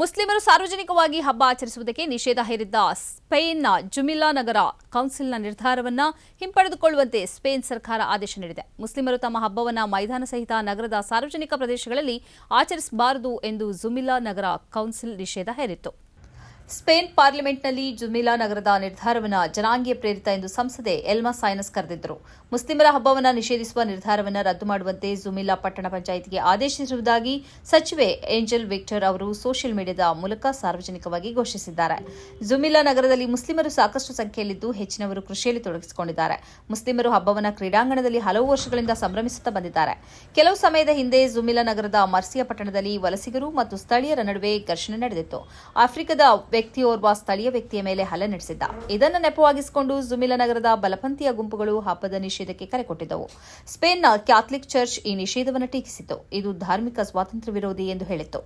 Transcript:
ಮುಸ್ಲಿಮರು ಸಾರ್ವಜನಿಕವಾಗಿ ಹಬ್ಬ ಆಚರಿಸುವುದಕ್ಕೆ ನಿಷೇಧ ಹೇರಿದ್ದ ಸ್ಪೇನ್ನ ಜುಮಿಲಾ ನಗರ ಕೌನ್ಸಿಲ್ನ ನಿರ್ಧಾರವನ್ನು ಹಿಂಪಡೆದುಕೊಳ್ಳುವಂತೆ ಸ್ಪೇನ್ ಸರ್ಕಾರ ಆದೇಶ ನೀಡಿದೆ. ಮುಸ್ಲಿಮರು ತಮ್ಮ ಹಬ್ಬವನ್ನು ಮೈದಾನ ಸಹಿತ ನಗರದ ಸಾರ್ವಜನಿಕ ಪ್ರದೇಶಗಳಲ್ಲಿ ಆಚರಿಸಬಾರದು ಎಂದು ಜುಮಿಲಾ ನಗರ ಕೌನ್ಸಿಲ್ ನಿಷೇಧ ಹೇರಿತ್ತು. ಸ್ಪೇನ್ ಪಾರ್ಲಿಮೆಂಟ್ನಲ್ಲಿ ಜುಮಿಲಾ ನಗರದ ನಿರ್ಧಾರವನ್ನು ಜನಾಂಗೀಯ ಪ್ರೇರಿತ ಎಂದು ಸಂಸದೆ ಎಲ್ಮಾ ಸೈನಸ್ ಕರೆದಿದ್ದರು. ಮುಸ್ಲಿಮರ ಹಬ್ಬವನ್ನು ನಿಷೇಧಿಸುವ ನಿರ್ಧಾರವನ್ನು ರದ್ದು ಮಾಡುವಂತೆ ಜುಮಿಲಾ ಪಟ್ಟಣ ಪಂಚಾಯಿತಿಗೆ ಆದೇಶಿಸಿರುವುದಾಗಿ ಸಚಿವೆ ಏಂಜಲ್ ವಿಕ್ಟರ್ ಅವರು ಸೋಷಿಯಲ್ ಮೀಡಿಯಾದ ಮೂಲಕ ಸಾರ್ವಜನಿಕವಾಗಿ ಘೋಷಿಸಿದ್ದಾರೆ. ಜುಮಿಲಾ ನಗರದಲ್ಲಿ ಮುಸ್ಲಿಮರು ಸಾಕಷ್ಟು ಸಂಖ್ಯೆಯಲ್ಲಿದ್ದು ಹೆಚ್ಚಿನವರು ಕೃಷಿಯಲ್ಲಿ ತೊಡಗಿಸಿಕೊಂಡಿದ್ದಾರೆ. ಮುಸ್ಲಿಮರು ಹಬ್ಬವನ್ನು ಕ್ರೀಡಾಂಗಣದಲ್ಲಿ ಹಲವು ವರ್ಷಗಳಿಂದ ಸಂಭ್ರಮಿಸುತ್ತಾ ಬಂದಿದ್ದಾರೆ. ಕೆಲವು ಸಮಯದ ಹಿಂದೆ ಜುಮಿಲಾ ನಗರದ ಮರ್ಸಿಯಾ ಪಟ್ಟಣದಲ್ಲಿ ವಲಸಿಗರು ಮತ್ತು ಸ್ಥಳೀಯರ ನಡುವೆ ಘರ್ಷಣೆ ನಡೆದಿತ್ತು. ಆಫ್ರಿಕಾದ ವ್ಯಕ್ತಿಯೋರ್ವ ಸ್ಥಳೀಯ ವ್ಯಕ್ತಿಯ ಮೇಲೆ ಹಲ್ಲೆ ನಡೆಸಿದ್ದ. ಇದನ್ನು ನೆಪವಾಗಿಸಿಕೊಂಡು ಜುಮಿಲ ನಗರದ ಬಲಪಂಥೀಯ ಗುಂಪುಗಳು ಹಬ್ಬದ ನಿಷೇಧಕ್ಕೆ ಕರೆ ಕೊಟ್ಟಿದ್ದವು. ಸ್ಪೇನ್ನ ಕ್ಯಾಥಲಿಕ್ ಚರ್ಚ್ ಈ ನಿಷೇಧವನ್ನು ಟೀಕಿಸಿತ್ತು. ಇದು ಧಾರ್ಮಿಕ ಸ್ವಾತಂತ್ರ್ಯ ವಿರೋಧಿ ಎಂದು ಹೇಳಿತ್ತು.